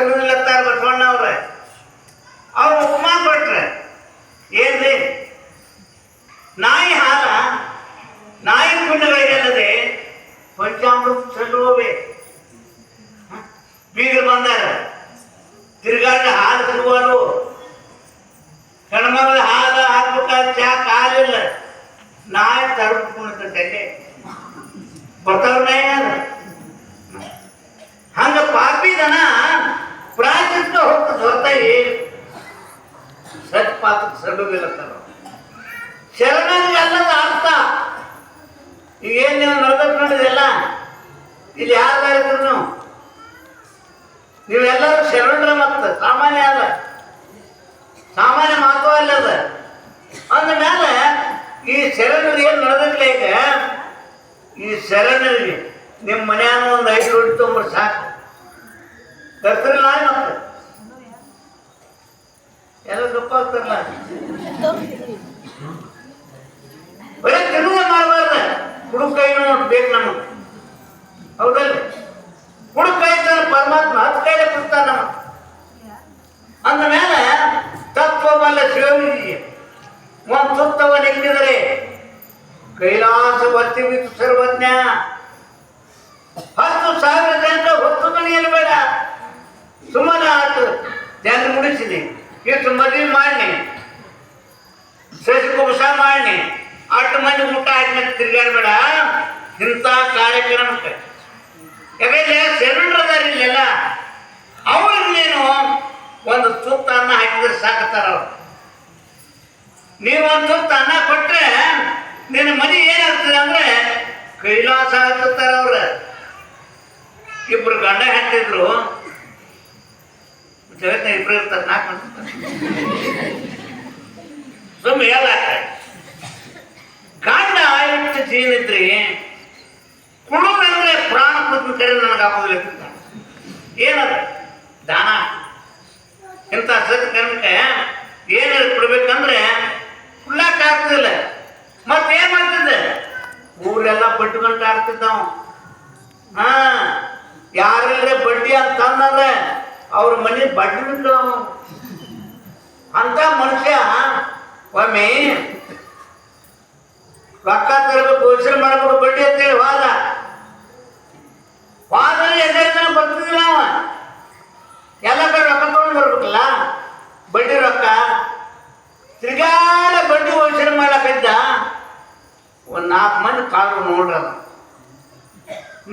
terminar en la ಸಲ್ಲುದಿಲ್ಲತ್ತಾರ ಶರಣನಿಗೆ ಅಲ್ಲದ ಅರ್ಥ. ಈಗ ಏನ್ ನೀವು ನೋಡ್ಬೇಕು ನೋಡಿದೆಲ್ಲ ಇಲ್ಲಿ ಯಾರು ನೀವು ನೀವೆಲ್ಲರೂ ಶರಣರ ಮತ್ತ, ಸಾಮಾನ್ಯ ಅಲ್ಲ. ಸಾಮಾನ್ಯ ಮಾತು ಅಲ್ಲದ ಅಂದ. ಮೇಲೆ ಈ ಶರಣರು ಏನು ನಡೆದಿಲ್ಲ ಈಗ? ಈ ಶರಣರಿಗೆ ನಿಮ್ಮ ಮನೆಯನ್ನು ಒಂದು ಐದು ರೊಟ್ಟಿ ತೊಂಬರು ಸಾಕು. ತರ್ತಿರಲ್ಲ ಎಲ್ಲ ಗಪ್ಪ ಆಗ್ತಾರಲ್ಲ ಬರೀ ತಿರುಗ ಮಾಡಬಾರ್ದ ಹುಡುಗ ಕೈ ನೋಡಿ ಬೇಕು ನಮಗೆ. ಹೌದಲ್ಲ ಹುಡುಗ ಕೈ ಇರ್ತಾನೆ ಪರಮಾತ್ಮ ಹತ್ತು ಕೈಲೇ ಕೊಡ್ತಾನೆ ನಮಗೆ. ಅಂದ ಮೇಲೆ ತತ್ವಬಲ್ಲ ಶಿವನಿಗೆ ಒಂದು ಸುತ್ತವ ನಿಂತಿದರೆ ಕೈಲಾಸ ಒತ್ತಿ ಬಿತ್ತು ಸರ್ವಜ್ಞ. ಹತ್ತು ಸಾವಿರ ಜನರ ಹೊತ್ತು ಮನೆಯಲ್ಲಿ ಬೇಡ. ಸುಮ್ಮನೆ ಆತು ಜನ ಮುಡಿಸಿದೆ ಇಷ್ಟು ಮದುವೆ ಮಾಡಿ ಶಶಿಕುಂಸ ಮಾಡಿ ಅಷ್ಟು ಮಂದಿ ಊಟ ಆದ್ಮೇಲೆ ತಿರ್ಗಾಡ್ಬೇಡ ಇಂಥ ಕಾರ್ಯಕ್ರಮಕ್ಕೆ ಯಾಕಂದ್ರೆ ಶರಣರದಾರ ಇಲ್ಲೆಲ್ಲ. ಅವ್ರಿಗೆ ಒಂದು ತುತ್ತ ಅನ್ನ ಹಾಕಿದ್ರೆ ಸಾಕತ್ತಾರ ಅವ್ರು. ನೀವು ಒಂದು ತುತ್ತ ಅನ್ನ ಕೊಟ್ರೆ ನಿನ್ನ ಮನೆ ಏನಾಗ್ತದೆ ಅಂದ್ರೆ ಕೈಲಾಸ ಹಾಕುತ್ತಾರ ಅವ್ರ. ಇಬ್ರು ಗಂಡ ಹಾಕ್ತಿದ್ರು ಜಗತ್ತಿನ ಇಬ್ರು ಇರ್ತಾರೆ ನಾಲ್ಕು ಸುಮ್ಮ ಎಲ್ಲ ಗಂಡ ಆಯುಕ್ತ ಜೀನಿದ್ರಿ ಕುಡುಗಂದ್ರೆ ಪ್ರಾಣ ಕೂತಿನ ಕರೆ ನನಗೆ ಆಗೋದಿಲ್ಲ ಏನದ? ದಾನ? ಇಂಥ ಸತ್ ಕರ್ಮಕ್ಕೆ ಏನಾದ್ರು ಕೊಡ್ಬೇಕಂದ್ರೆ ಕುಳ್ಳಾಕ ಆಗ್ತಿಲ್ಲ. ಮತ್ತೆ ಏನ್ ಮಾಡ್ತಿದ್ದೆ? ಊರೆಲ್ಲ ಬಡ್ಡಿ ಗಂಟೆ ಆಡ್ತಿದ್ದವ ಹಾ ಯಾರಿಲ್ಲರೆ ಬಡ್ಡಿ ಅಂತ ತಂದ್ರೆ ಅವ್ರ ಮನೆ ಬಿಟ್ಟವ ಅಂತ ಮನುಷ್ಯ. ಒಮ್ಮೆ ರೊಕ್ಕ ತರಬೇಕು ಯೋಚನೆ ಮಾಡಬೇಕು ಬಡ್ಡಿ ಅಂತೇಳಿ ವಾದ ವಾದ. ಎದುರು ಜನ ಬರ್ತಿದ್ದಿಲ್ಲ ಅವ. ಎಲ್ಲ ಕಡೆ ರೊಕ್ಕ ತಗೊಂಡು ಬರ್ಬೇಕಲ್ಲ. ಬಡ್ಡಿ ರೊಕ್ಕ. ತಿರ್ಗಾಲ ಬಡ್ಡಿ ಯೋಚನೆ ಮಾಡಕ್ಕಿದ್ದ ಒಂದು ನಾಲ್ಕು ಮಂದಿ ಕಾಲು ನೋಡ್ರ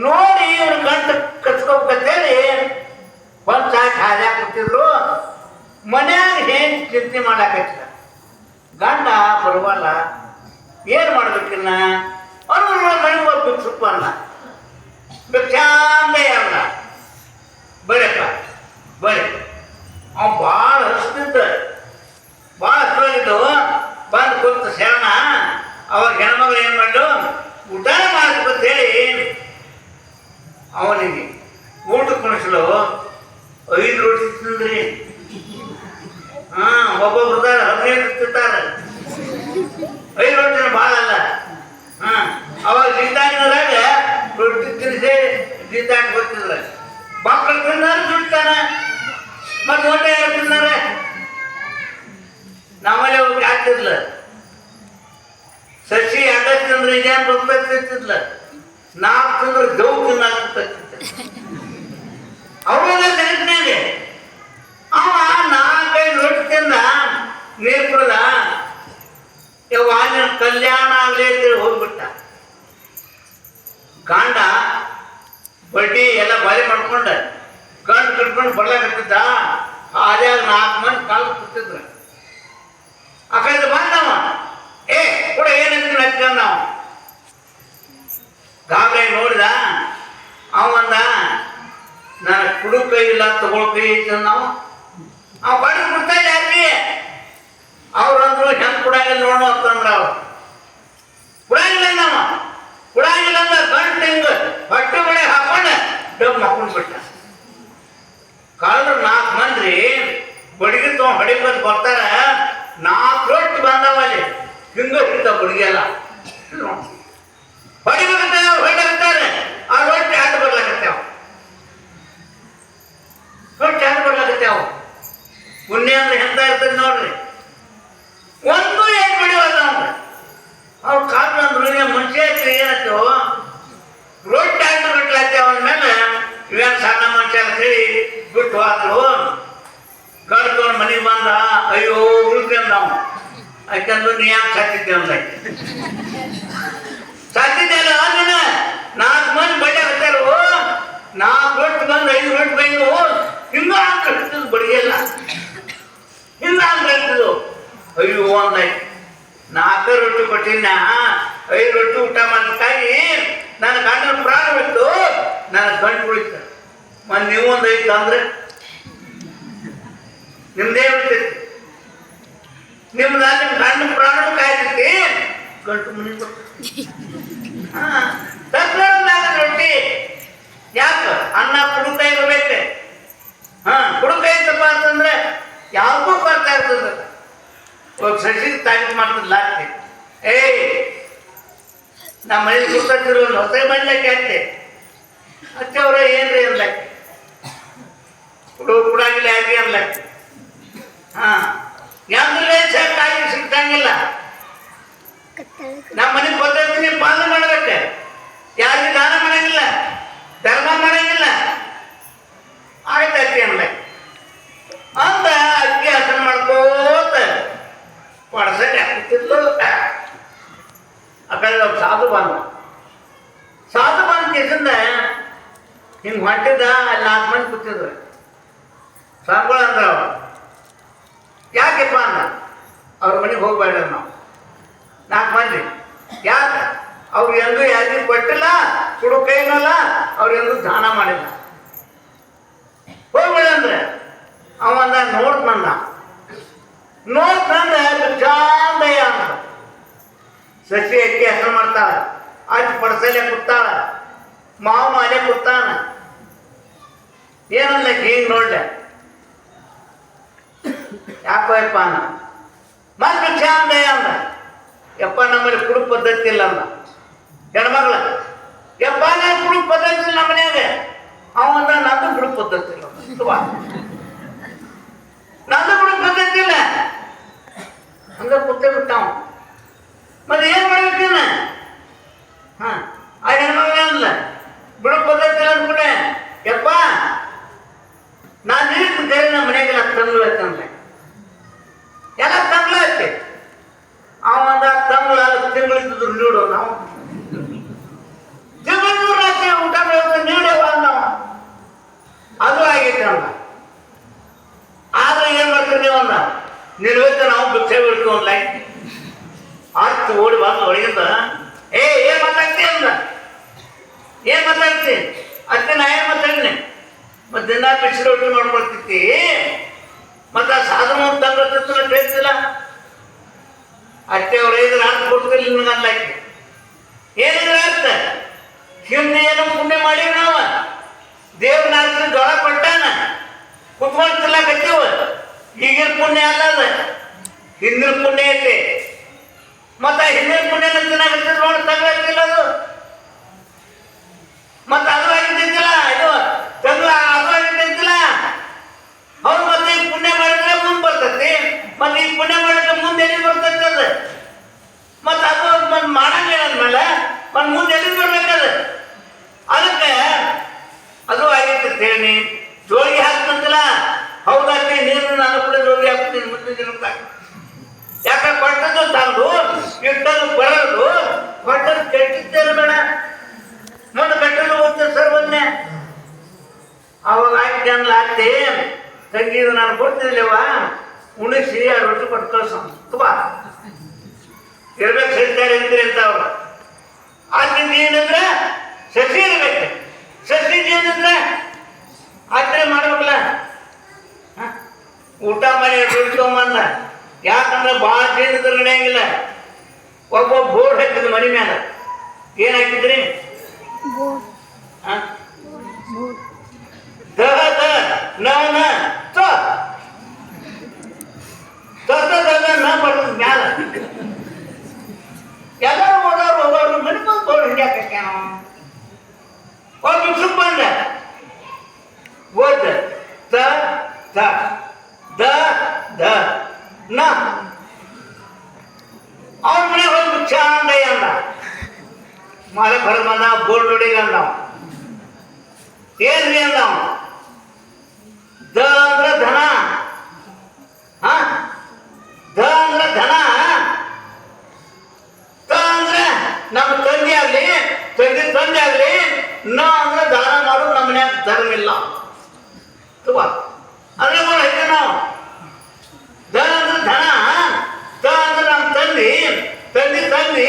ನೋಡಿ ಇವ್ರ ಗಂಟು ಕಚ್ಕೋಬೇಕಂತೇಳಿ ಸಾಕು ಹಾದ್ಯಾಗ ಕೂತಿದ್ರು ಮನ್ಯಾಗ ಏನು ಚಿಂತೆ ಮಾಡಾಕೈತಿಲ್ಲ ಗಂಡ ಬರುವಲ್ಲ, ಏನು ಮಾಡ್ಬೇಕಿನ್ನ? ಅವನು ಮನೆಗೆ ಹೋಗ್ಬೇಕು ಸುಪ್ಪ ಅಲ್ಲ ಭಿಕ್ಷಾಂದೇ ಅಲ್ಲ ಬರಪ್ಪ ಬರೀ ಅವ್ ಭಾಳ ಹಸ್ತಿದ್ದ. ಭಾಳ ಹಸ್ತಾಗಿದ್ದು ಬಂದು ಕೂತ ಶರಣ, ಅವಾಗ ಹೆಣ್ಮಗಳು ಏನು ಮಾಡು ಊಟ ಮಾಡ್ಬೇಕು ಹೇಳಿ, ಅವನಿಗೆ ಊಟ ಕುಣಿಸಲು. ಐದು ರೊಟ್ಟಿ ತಿಂದ್ರಿ. ಹಾ ಒಬ್ಬೊಬ್ರು ಹದಿನೈದು ತಿಂತಾರೆ ಐದು ರೊಟ್ಟಿನ ಭಾಳ ಅಲ್ಲ ಹಾ ಅವಾಗ ಜಿದ್ದಾಗಿನದಾಗ ರೊಟ್ಟಿ ತಿನ್ನಿಸಿ ಜಿದ್ದಾಗಿ ಬರ್ತಿದ್ರ ಮಕ್ಕಳು ತಿಂದಾರ ದುಡ್ತಾನ ಮತ್ತೆ ಹೊಟ್ಟೆ ಯಾರು ತಿಂದಾರ ನಮ್ಮಲ್ಲಿ ಹೋಗಿ ಆಗ್ತಿದ್ಲ ಸಸಿ ಅಡ್ಡ ತಿಂದ್ರೆ ಇದೇನು ಗೊತ್ತಾಗ್ತಿರ್ತಿದ್ಲ ನಾಲ್ಕು ತಿಂದ್ರೆ ದೌ ತಿನ್ನಾಗ್ತಿರ್ತಿತ್ತು ಅವಾಗ ಜಗತ್ತಿನಾಗೆ ಅವ ನಾಲ್ಕೈದು ರೊಟ್ಟಿ ತಿಂದ ನೀರು ಕುಡ್ದ ಯವ್ವ ಕಲ್ಯಾಣ ಆಗ್ಲಿ ಅಂತೇಳಿ ಹೋಗ್ಬಿಟ್ಟ ಗಂಡ ಬಡ್ಡಿ ಎಲ್ಲ ಬಾರಿ ಮಾಡ್ಕೊಂಡ. ಕಣ್ಣು ಕಟ್ಕೊಂಡು ಬರ್ಲಾಕತ್ತಿದ್ದ. ಅದೇ ನಾಲ್ಕು ಮಂದಿ ಕಾಲು ಕೂತಿದ್ರು. ಆ ಕಡೆ ಬಂದವ ಏ, ಕೂಡ ಏನಂತ ಹಚ್ಕೊಂಡ ನಾವು ಗಾಬರಿ ನೋಡಿದ. ಅವಂದ ನಾನು ಕುಡು ಕೈ ಇಲ್ಲ, ತಗೊಳ್ ಕೈ ಐತಿ ನಾವು ಅವ್. ಬಂದು ಬಿಡ್ತಾ ಇಲ್ಲ ಯಾರಿ ಅವ್ರು ಅಂದ್ರು ಹೆಂಗ್ ಕುಡಂಗಿಲ್ಲ ನೋಡು ಅಂತಂದ್ರ ಅವ್ರು ಕುಡಂಗಿಲ್ಲ ನಾವ ಹಿಂಗಷ್ಟ ಹುಡುಗಿಯಲ್ಲ ಹೊಡಿಬೇಕಂತ ಹೊಡಿತಾರೆ ಆ ರೊಟ್ಟಿ ಆಟ ಬರ್ಲಾಕತ್ತೇವ ರೊಟ್ಟಿ ಆಟ ಬರ್ಲಾಕತ್ತೇವ ಮುನ್ನೆ ಅಂದ್ರೆ ಎಂತ ಇರ್ತದೆ ನೋಡ್ರಿ. ಒಂದು ಏನ್ ಬಿಡಿವಲ್ಲ ಅಂದ್ರೆ, ಅವ್ರು ಕಾರಣ ಅಂದ್ರೆ ಮನುಷ್ಯ ಏನಾಯ್ತು ರೊಟ್ಟಿ ಆಟ ಬಿಟ್ಲಾಗ್ತೇವ ಅಂದ್ಮೇಲೆ ಇವೇನು ಸಣ್ಣ ಮನುಷ್ಯ ಅಂತೇಳಿ ಬಿಟ್ಟು ಹೋದ್ರು. ಕರ್ಕೊಂಡು ಮನೆಗೆ ಬಂದ, ಅಯ್ಯೋ ಉಳ್ಕೊಂಡವ ಯಾಕಂದ್ರೆ ನೀ ಯಾಕೆ ಸಾಕಿದ್ದೆ ಅಂದಾಕೆ ಸಾಕಿದ್ದೆ ಅಲ್ಲ ನೀನ ನಾಲ್ಕು ಮಂದಿ ಬಡ್ಡೆ ಹತ್ತಾರು ನಾಲ್ಕು ರೊಟ್ಟಿ ಬಂದು ಐದು ರೊಟ್ಟಿ ಬಂದು ಹಿಂಗ ಹೇಳ್ತಿದ್ದು ಬಡಿಗೆಲ್ಲ ಹಿಂಗ ಕಟ್ಟಿದ್ದು ಅಯ್ಯೋ ಅಂದಾಯ್ತು ನಾಲ್ಕು ರೊಟ್ಟಿ ಕೊಟ್ಟಿನ ಐದು ರೊಟ್ಟಿ ಊಟ ಮಾಡ್ತಾಯಿ ನನ್ನ ಗಂಡನ ಪ್ರಾಣ ಬಿಟ್ಟು ನನ್ನ ಗಂಟು ಉಳಿತ. ಮನ್ ನೀವು ಒಂದು ಐದು ಅಂದ್ರೆ ನಿಮ್ದೇ ಉಳಿತೈತಿ. ನಿಮ್ದು ನಿಮ್ಮ ಗಂಡ ಪ್ರಾಣ ಕಾಯ್ತೈತಿ ಗಂಟು ಮನೆ ತಪ್ಪಲಾಗ ರೊಟ್ಟಿ ಯಾಕ? ಅನ್ನ ಕುಡುಕ ಇರಬೇಕು. ಹಾ ಕುಡುಕ ಐತಪ್ಪ ಅಂತಂದ್ರೆ ಯಾವ್ದೂ ಬರ್ತಾ ಇರ್ತದ. ಒಬ್ಬ ಸಸಿ ತಾಯಿ ಮಾಡ್ತದ ಲಾಕ್ತಿ ಏಯ್ ನಮ್ಮ ಮನೇಲಿ ಕೂತಿರೋ ಹೊಸ ಮಾಡ್ಲಿಕ್ಕೆ ಅಂತೆ. ಅಚ್ಚವ್ರ ಏನ್ರಿ ಅನ್ಲಕ್ಕೆ ಕುಡು, ಕುಡಾಗಿಲ್ಲ ಯಾಕೆ ಅನ್ಲಕ್ಕೆ ನಮ್ಮ ಮನೆಗೆ ಗೊತ್ತಾಗ್ತೀನಿ ಪಾಲನೆ ಮಾಡಬೇಕು. ಯಾರಿಗೆ ದಾನ ಮಾಡಂಗಿಲ್ಲ ಧರ್ಮ ಮಾಡಂಗಿಲ್ಲ ಆಯ್ತು ಅಕ್ಕಿ ಅಂತ ಅಕ್ಕಿ ಹಸನ್ ಮಾಡ್ಕೋತ ಪಡಸಕ್ಕೆ ಹಾಕ್ತಿದ್ಲು ಆ ಕಡೆ ಒಬ್ಬ ಸಾಧು ಬಂದ. ಸಾಧು ಬಂದ ಕೇಸಿಂದ ಹಿಂಗೆ ಹೊಂಟಿದ್ದ ಅಲ್ಲಿ ನಾಲ್ಕು ಮಂದಿ ಕೂತಿದ್ರು. ಸ್ವಾಮಿಗಳು ಅಂದ್ರ ಯಾಕೆಪ್ಪ ಅಂದ. ಅವ್ರ ಮನೆಗೆ ಹೋಗ್ಬೇಡ ನಾವು ನಾಲ್ಕು ಮಂದಿ ಯಾಕೆ ಅವ್ರು ಎಂದೂ ಯಾರಿಗೂ ಕೊಟ್ಟಿಲ್ಲ ಸುಡು ಕೈನಲ್ಲ, ಅವ್ರು ಎಂದೂ ದಾನ ಮಾಡಿಲ್ಲ. ಹೋಗ್ಬೇಡ ಅಂದ್ರೆ ಅವಂದ ನೋಡ್ತಂದ ನೋಡ್ತಂದ ಚಾಂದಯ್ಯ ಅಂತ ಸಸಿ ಅಕ್ಕಿ ಹೆಸರು ಮಾಡ್ತಾಳ, ಅಜ್ಜ ಪಡಸಲೆ ಕೂತಾಳ, ಮಾವ ಮಾಲೆ ಕುತ್ತಾನ ಏನಲ್ಲ ಹಿಂಗ್ ನೋಡ್ಲೆ. ಯಾಕೋಯಪ್ಪ ಅನ್ನ ಮತ್ತೆ ಚಾಂದಯ್ಯ ಅಂದ. ಯಪ್ಪ, ನಮ್ಮಲ್ಲಿ ಕುಡು ಪದ್ಧತಿ ಇಲ್ಲ ಅಂದ. ಹೆಣ್ಮಗಳ ಯಪ್ಪ ನಾನು ಕುಡು ಪದ್ಧತಿ ಇಲ್ಲ ನಮ್ಮ ಮನ್ಯಾಗ ಅವಂದ ನಂದು ಕುಡು ಪದ್ಧತಿ ಇಲ್ಲ ಅಂದ. ನಂದು ಕುಡು ಪದ್ಧತಿ ಇಲ್ಲ ಹಂಗ ಕೂತೇ ಬಿಟ್ಟಾವ ಮತ್ತೆ ಏನ್ ಮಾಡ್ಬೇಕಿನ್ನ ಹಾ ಆ ಹೆಣ್ಮಗಳ ಅಲ್ಲ ಬಿಡು ಪದ್ಧತಿ ಇಲ್ಲ ಅಂದ್ಬಿಟ್ಟೆ ಯಪ್ಪ ನಾನು ನೀರು ಕರೆ ನಮ್ಮ ಮನೆಗೆಲ್ಲ ತಂಗ್ಳು ಐತಂದ್ರೆ ಎಲ್ಲ ತಂಗ್ಳು ಐತಿ ಅವಂದ ತಂಗ್ಳ ತಿಂಗಳಿದ್ದು ನೀಡು ನಾವು ತಿಂಗಳು ರಾತ್ರಿ ಊಟ ಮಾಡೋದು ನೀಡವ ಅಂದವ ಅದು ಆಗೈತೆ ಅಂದ ಆದ್ರೆ ಏನ್ ಮಾಡ್ತೀವಿ ನೀವು ಅಂದ ನಿಲ್ವತ್ತ ನಾವು ಭಿಕ್ಷೆ ಬಿಡ್ತೀವಿ ಒಂದ್ ಲೈಟ್ ಆಯ್ತು ಓಡಿ ಬಂದು ಒಳಗಿಂದ ಏ ಏನ್ ಮಾತಾಡ್ತಿ ಅಂದ ಏನ್ ಮಾತಾಡ್ತಿ ಅತ್ತೆ ನಾ ಏನ್ ಮಾತಾಡಿನಿ ಮತ್ತೆ ದಿನ ಬಿಸಿ ರೊಟ್ಟಿ ಮಾಡ್ಕೊಳ್ತಿತ್ತಿ ಮತ್ತೆ ಆ ಸಾಧನ ತಂಗ ಬೇಕಿಲ್ಲ ಅತ್ತೆ ಅವ್ರ ಐದು ಅರ್ಥ ಕೊಡ್ತಿಲ್ಲ ನಿಮ್ಗೆ ಅನ್ಲಾಕಿ ಏನಿದ್ರೆ ಅರ್ಥ? ಹಿಂದೆ ಏನೋ ಪುಣ್ಯ ಮಾಡೀವಿ ನಾವು. ದೇವ್ರ ನಾಲ್ಕು ಜೋಳ ಕೊಟ್ಟಾನ. ಕುತ್ಕೊಂಡು ತಿನ್ನಕತ್ತೀವ ಈಗಿನ ಪುಣ್ಯ ಅಲ್ಲ ಅದ. ಹಿಂದಿನ ಪುಣ್ಯ ಐತೆ. ಮತ್ತೆ ಹಿಂದಿನ ಪುಣ್ಯನ ನಂತರ ನೋಡಿ ತಗೊಳತ್ತಿಲ್ಲ ಅದು. ಮತ್ತೆ ಅದು ಆಗಿದ್ದಿಲ್ಲ ಇದು ತಂಗ್ಳ ಅದು ಆಗಿದ್ದಿಲ್ಲ ಅವ್ರು ಮತ್ತೆ ಈ ಪುಣ್ಯ ಮಾಡಿದ್ರೆ ಮುಂದೆ ಬರ್ತೈತಿ ಮತ್ತೆ ಈ ಪುಣ್ಯ ಮಾಡಿದ್ರೆ ಮುಂದೆ ಎಲ್ಲಿ ಬರ್ತೈತಿ ಅದು ಮತ್ತೆ ಅದು த த த ನ ಅವ್ರ ಮನೆಗೆ ಹೋಗಿ ಚಂದ ಅಂದ ಮಾಲೆ ಬರ ಬಂದ ಬೋರ್ಡ್ ಹೊಡಿಗೆ ಅಂದ ಏನ್ರಿ ಅಂದ ದ ಅಂದ್ರೆ ಧನ ಹ ದ ಅಂದ್ರೆ ಧನ ತ ಅಂದ್ರೆ ನಮ್ಮ ತಂದೆ ಆಗಲಿ ತಂದೆ ತಂದೆ ಆಗಲಿ ನ ಅಂದ್ರೆ ದಾನ ಮಾಡೋದು ನಮ್ಮ ಮನ್ಯಾಗ ಧರ್ಮ ಇಲ್ಲ ತುಂಬ ಅದ್ರ ಐತೆ ನಾವು. ಧನ ಅಂದ್ರೆ ಧನ ತ ಅಂದ್ರೆ ನಮ್ಮ ತಂದೆ ತಂದೆ ತಂದೆ,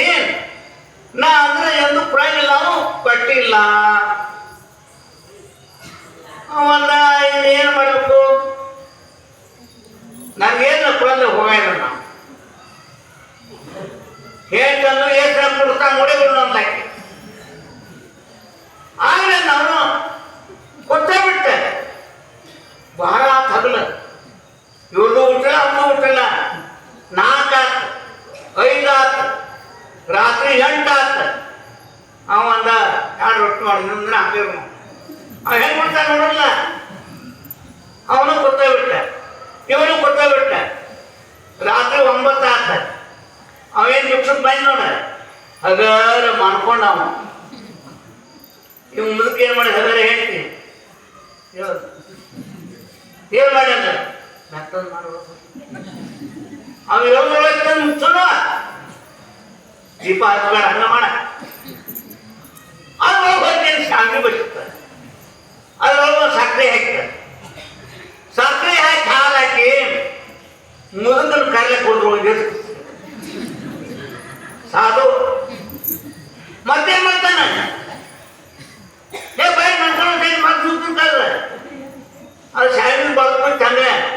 ನಾ ಅಂದ್ರೆ ಎಂದು ಕೊಡಂಗಿಲ್ಲ ನಾವು ಕೊಟ್ಟಿಲ್ಲ ಅವನ್ನ ಏನು ಮಾಡಬೇಕು? ನನಗೇನು ಕೊಡಲ್ಲ ಹೋಗಿಲ್ಲ ನಾವು. ಹೇಳ್ತಂದು ಏಸರ ಕೊಡ್ತಾ ನೋಡಿದ್ರು ಅಂತ ಆಮೇಲೆ ನಾನು ಗೊತ್ತೇ ಬಿಟ್ಟೆ ಬಹಳ ಹಗಲ ಇವ್ರದ್ದು ಹುಟ್ಟಿಲ್ಲ ಅವ್ರದ್ದು ಹುಟ್ಟಿಲ್ಲ ನಾಲ್ಕು ಆತು ಐದು ಆತು ರಾತ್ರಿ ಎಂಟು ಆತು ಅವ ಅಂದ ಎರಡು ರೊಟ್ಟಿ ಮಾಡಿ ನಿನ್ನ ಹಾಕಿರು ಅವ ಹೆಂಗೆ ಮಾಡ್ತಾನೆ ನೋಡಲ್ಲ ಅವನು ಗೊತ್ತೇ ಬಿಟ್ಟ ಇವನು ಗೊತ್ತೇ ಬಿಟ್ಟ ರಾತ್ರಿ ಒಂಬತ್ತು ಆತ ಅವೇನು ದುಃಖದ ಬಂದ್ ನೋಡ ಹಗರ ಮಾಡ್ಕೊಂಡ ಅವ ಇವ್ ಮುದುಕ ಏನ್ ಮಾಡಿ ಹಗರ ಹೇಳ್ತೀನಿ ಹೇಳು ಏನ್ ಮಾಡಿ ಅಂದ ಮತ್ತೊಂದು ಮಾಡ್ಬೇಕು ಅವ ಯೋಗ ಮುಚ್ಚೋಣ ದೀಪ ಹಚ್ಬೇಡ ಹಂಗ ಮಾಡ ಅದ್ರೊಳಗೆ ಹೋಗಿ ಶಾಂತಿ ಬರ್ತದೆ ಅದ್ರೊಳಗೆ ಸಕ್ಕರೆ ಹಾಕ್ತಾರೆ ಸಕ್ಕರೆ ಹಾಕಿ ಹಾಲು ಹಾಕಿ ಮುದುಕನ ಕರ್ಲೆ ಕೊಡ್ರು ಹೋಗಿ ಸಾಧು ಮತ್ತೇನ್ ಮಾಡ್ತಾನೆ अरे शायद भरत पंत चंद्र है।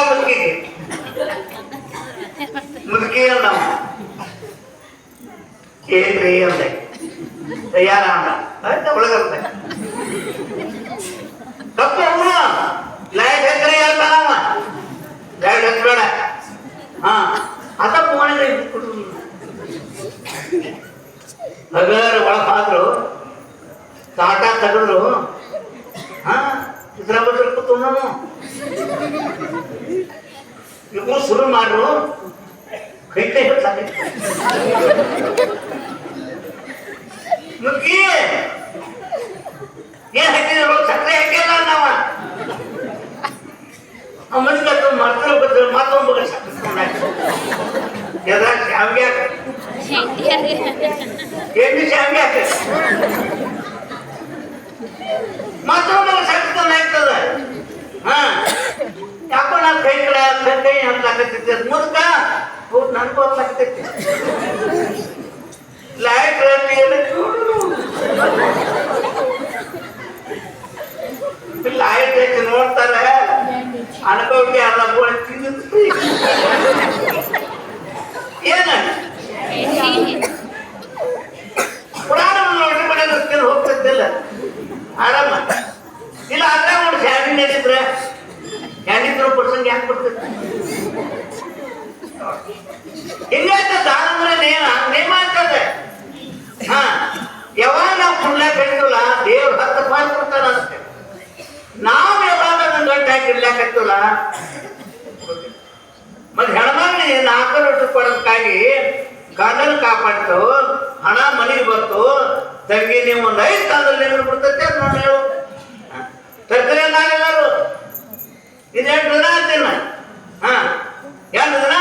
ಮುದುಕ ಮುದುಕಿಗೆ ಮುದುಕಿ ಅಂದ ಏನ್ರಿ ಅಂದೆ ಯಾರ ಅಂದ ಆಯ್ತಾ ಒಳಗಂದ ತಪ್ಪು ಅವನು ಲೈಟ್ ಹಚ್ಚ್ರಿ ಹೇಳ್ತಾನವ ಲೈಟ್ ಹಚ್ಬೇಡ ಹಾ ಅದ ಫೋನಿಗೆ ನಗರ ಒಳಗಾದ್ರು ತಾಟ ತೆಗೆದ್ರು ಹಾ ಇದ್ರ ಬಗ್ಗೆ ಕೂತ್ಕೊಂಡು ಇವ್ರು ಶುರು ಮಾಡ್ರು ಕೈ ಕೈ ಹೇಳ್ತಾರೆ ಮುದುಕಿ ಏನ್ ಹಾಕಿದ್ರು ಸಕ್ಕರೆ ಹಾಕಿಲ್ಲ ನಾವ ಆ ಮನುಷ್ಯ ಮರ್ತರು ಬದ್ರು ಮತ್ತೊಬ್ಬ ಸಕ್ಕರೆ ಎದ ಶಾವಿಗೆ ಎಣ್ಣೆ ಶಾವಿಗೆ ಹಾಕ ಮತ್ತೊಬ್ಬ ಸಕ್ಕರೆ ಆಗ್ತದ ಹಾ. ಯಾಕೋ ನಾನು ಕೈ ಕಡೆ ಕೈ ಕೈ ಹಂಗಾಕತ್ತೈತಿ ಅದ್ ಮುದುಕ ಹೌದು ನನಗೂ ಆಗ್ತೈತಿ. ಲೈಟ್ ಲೈಟ್ ಐತಿ ನೋಡ್ತಾರೆ ಅನ್ಕೋಕೆ ಅಲ್ಲ ಬೋಳ ತಿಂದಿತ್ತು ಏನ? ಪುರಾಣ ನೋಡಿ ಮನೆ ಹೋಗ್ತಿದ್ದಿಲ್ಲ. ಆರಾಮ? ಇಲ್ಲ ಅದ್ರ ನೋಡಿ ಶಾದಿ ನಡೆಸಿದ್ರೆ ಯಾರಿದ್ರು ಪ್ರಸಂಗ ಯಾಕೆ ಬರ್ತೈತೆ ದಾನ ಅಂದ್ರೆ ನೇಮ ನೇಮ ಅಂತದೆ ಹಾ, ಯಾವಾಗ ನಾವು ಪುಣ್ಯ ಕಟ್ಟಿಲ್ಲ ದೇವ್ರು ಹತ್ತು ಪಾಲ್ ಕೊಡ್ತಾರ ಅಂತ ನಾವು ಯಾವಾಗ ಒಂದು ಗಂಟೆ ಹಾಕಿ ಇರ್ಲಾಕತ್ತಿಲ್ಲ ಮತ್ತೆ ಹೆಣ್ಮಕ್ಳು ನಾಲ್ಕು ರೊಟ್ಟಿ ಕೊಡೋದಕ್ಕಾಗಿ ಗಂಡನ ಕಾಪಾಡ್ತು, ಹಣ ಮನೆಗೆ ಬಂತು ತಂಗಿ ನೀವು ಒಂದು ಐದು ಕಾಲದಲ್ಲಿ ಏನು ಬಿಡ್ತೈತೆ ನೋಡಿ ಹೇಳು ತರ್ಕರಿ ನಾವೆಲ್ಲರೂ ಇದೆಂಟು ದಿನ ಅಂತೀನ ಹಾ. ಎಂಟು ದಿನ?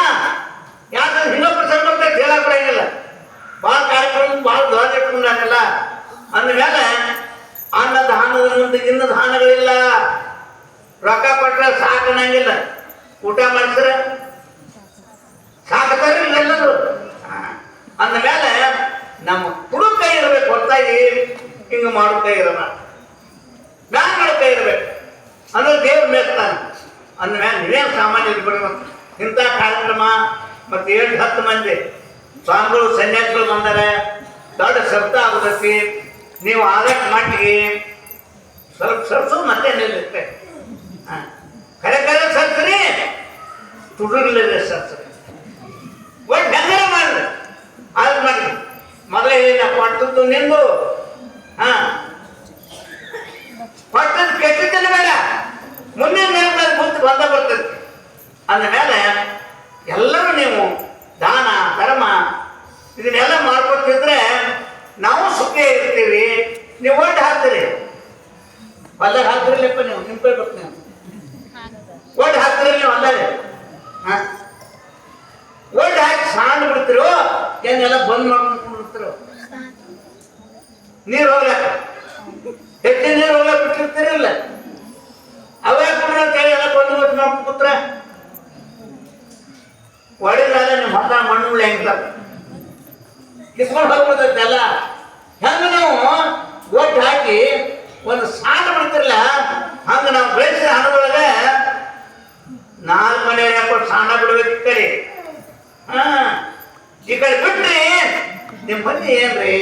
ಯಾಕಂದ್ರೆ ಬರ್ತೈತೆ ಬಹಳ ಬರಂಗಿಲ್ಲ ಭಾಳ ಕಾರ್ಯಕ್ರಮ, ಭಾಳ ಧ್ವಜ ಇಟ್ಕೊಂಡಾಗಲ್ಲ ಅಂದಮೇಲೆ, ಅನ್ನ ದಾನದ ಮುಂದೆ ಇನ್ನು ದಾನಗಳಿಲ್ಲ. ರೊಕ್ಕ ಕೊಟ್ರೆ ಸಾಕನಂಗಿಲ್ಲ ಊಟ ಮಾಡಿಸ್ರೆ ಸಾಕತಾರೆ ಇಲ್ಲೆಲ್ಲರೂ ಅಂದಮೇಲೆ, ನಮ್ಮ ಕುಡು ಕೈ ಇರಬೇಕು ಹೊರತಾಗಿ ಹಿಂಗೆ ಕೈ ಇರೋಣ ಬ್ಯಾಂಕ್ಗಳ ಕೈ ಇರಬೇಕು. ಅಂದ್ರೆ ದೇವ್ರ ಮೇಸ್ತಾನೆ ಅಂದಮೇಲೆ ನೀವೇನು ಸಾಮಾನ್ಯ ಬಿಡಬೇಕು ಇಂಥ ಕಾರ್ಯಕ್ರಮ ಮತ್ತು ಏಳು, ಹತ್ತು ಮಂದಿ ಸ್ವಾಮಿಗಳು, ಸನ್ಯಾಸಿಗಳು ಬಂದರೆ ದೊಡ್ಡ ಶಬ್ದ ಆಗುದಕ್ಕೆ ನೀವು ಆದಷ್ಟು ಮಟ್ಟಿಗೆ ಸ್ವಲ್ಪ ಸರ್ಸು ಮತ್ತೆ ನಿಲ್ಲುತ್ತೆ. ಹಾಂ. ಕರೆ ಕರೆ ಸರ್ಸ್ರಿ. ತುಡುಗಲಿದೆ ಸರ್ಸ್ರಿ. ಒಟ್ಟು ಹೆಂಗಾರ ಮಾಡಿದ್ರೆ ಅದು ಮಾಡಿ ಮೊದಲೇ ಏನ ಪಟ್ಟದ್ದು ನಿಂದು? ಹಾ. ಪಟ್ಟದ ಕೆಟ್ಟ ಬೇಡ. ದಿನಗಳಲ್ಲಿ ಮುಂದೆ ಬಂದ ಬರ್ತದೆ. ಅಂದ ಮೇಲೆ ಎಲ್ಲರೂ ನೀವು ದಾನ, ಧರ್ಮ, ಇದನ್ನೆಲ್ಲ ಮಾಡ್ಕೊತಿದ್ರೆ ನಾವು ಸುಖ ಇರ್ತೀವಿ. ನೀವು ಒಟ್ಟು ಹಾಕ್ತೀರಿ. ಹೊಲ್ದಾಗ ಹಾಕ್ತಿರ್ಲಿಪ್ಪ ನೀವು ನಿಮ್ಮ ಬರ್ತೀನಿ ಒಟ್ಟು ಹಾಕ್ತಿರಲಿ ನೀವು ಹೊಲ್ದಾಗ. ಒಟ್ಟು ಹಾಕಿ ಸಾಂಡ್ ಬಿಡ್ತಿರೋ, ಏನೆಲ್ಲ ಬಂದ್ ಮಾಡ್ಕೊಂಡು ನೀರು ಹೋಗ್ಲಾಕ ಹೆಚ್ಚಿನ ನೀರು ಹೋಗ್ಲಾಕ ಬಿಟ್ಟಿರ್ತೀರಲ್ಲ ಅವಾಗ ಅಂತ ನಮ್ಮ ಪುತ್ರ. ಒಡೆದಾለ ನಿಮ್ಮ ಹೊಲ ಮಣ್ಣು ಕಿಸ್ಕೊಂಡು ಹೋಗ್ಬಿಡ್ತೈತೆ ಎಲ್ಲ. ಹೆಂಗ ನಾವು ಒಟ್ಟು ಹಾಕಿ ಒಂದು ಸಾಲ ಬಿಡ್ತಿರಲ್ಲ ಹಂಗ ನಾವು ಬೆಳೆಸಿದ ಹಣದೊಳಗೆ ನಾಲ್ಕು ಮನೆ ಹಾಕೊಂಡು ಸಾಲ ಬಿಡ್ಬೇಕು ಈ ಕಡೆ. ಹಾ. ಈ ಕಡೆ ಬಿಟ್ರಿ ನಿಮ್ಮ ಮಂದಿ ಏನ್ರಿ?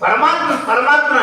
ಪರಮಾತ್ಮ ಪರಮಾತ್ಮ